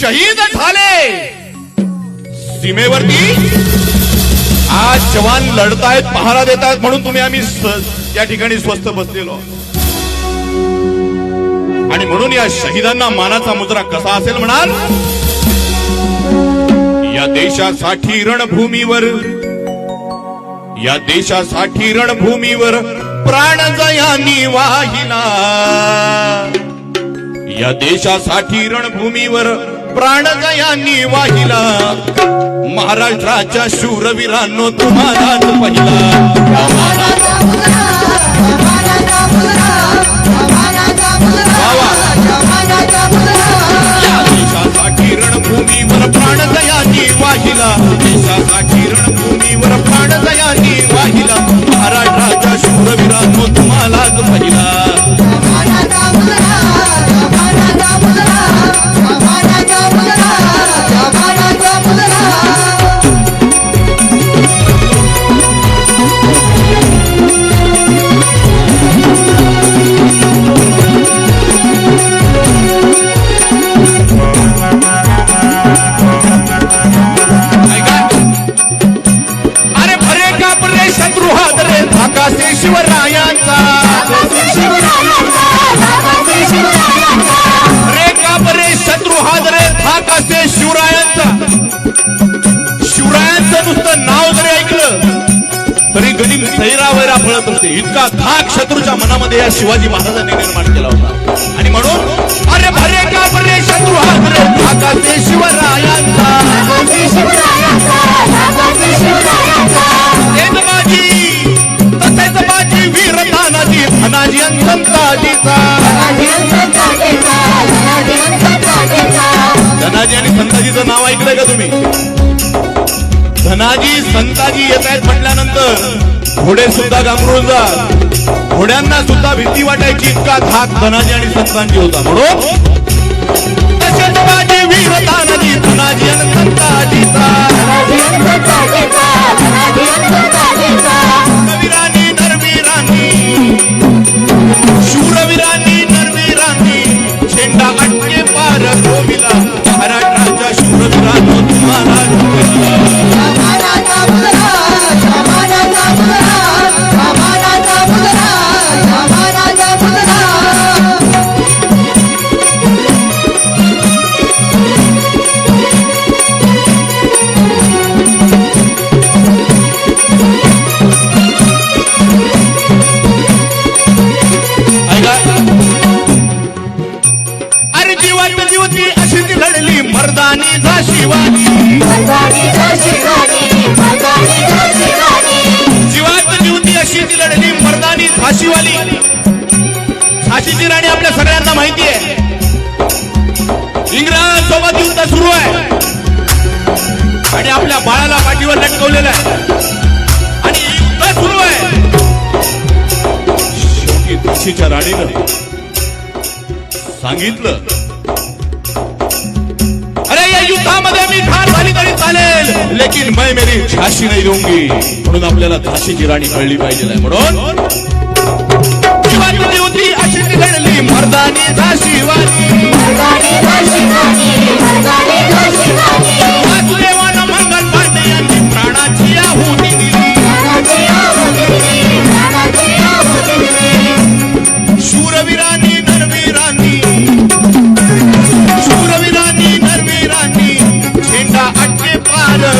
शहीद झाले. सीमेवरती आज जवान लढतायत पहारा देत आहेत म्हणून तुम्ही आम्ही या ठिकाणी स्वस्त बसलेलो. आणि म्हणून या शहीदांना मानाचा मुद्रा कसा असेल म्हणाल? या देशासाठी रणभूमीवर या देशासाठी रणभूमीवर प्राण जयानी वाहिला. या देशासाठी रणभूमीवर प्राणजयांनी वाहिला. महाराष्ट्राच्या शूरवीरांनो तुम्हालाच पहिला. तरी गणिम सैरावैरा फळत असते इतका धाक शत्रूच्या मनामध्ये या शिवाजी महाराजांनी निर्माण केला होता. आणि म्हणून अरे भरे का कापरे शत्रू हादरे धाकासे शिवरायांचा. तेच माझी तसेच माझी वीर तानाजी धनाजी धनाजी आणि संताजीचं नाव ऐकलंय का तुम्ही? धनाजी संताजी येत आहेत म्हटलं म्हटल्यानंतर घोडे सुद्धा गांगरून घोड्यांना सुद्धा भीती वाटायची इतका धाक धनाजी आणि संतांची होता. म्हणून तसेच माझी वीर तानाजी धनाजी आणि संताजी लढली मर्दानी झाशिवानी. जीवात जीवती अशी ती लढली मर्दानी झाशीवाली. झाशीची राणी आपल्या सगळ्यांना माहिती आहे इंग्रज सोबत युद्ध सुरू आहे. आणि आपल्या बाळाला पाठीवर लटकवलेलं आहे. आणि युद्ध सुरू आहे. शेवटी झाशीच्या राणीनं सांगितलं युद्धामध्ये मी ठार झाली तरी चालेल. लेकिन मैं मेरी झाशी नाही देऊंगी म्हणून आपल्याला झाशीची राणी कळली पाहिजे नाही म्हणून. शिवाजी होती अशी ती मर्दानी झाशीवाली वासुदेवानं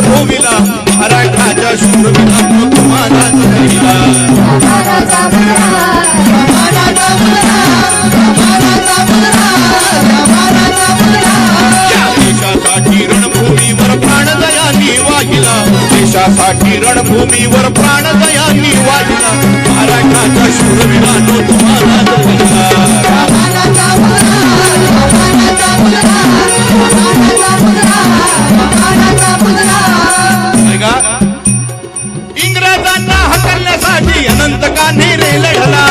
पार भोविला महाराष्ट्राच्या शूरवीरांनो तुम्हाला जगविला. या देशासाठी रणभूमीवर प्राणदयानी वाहिला देशासाठी रणभूमीवर प्राणदयानी वाहिला महाराष्ट्राच्या शूरवीरांनो अनंत का निर लढला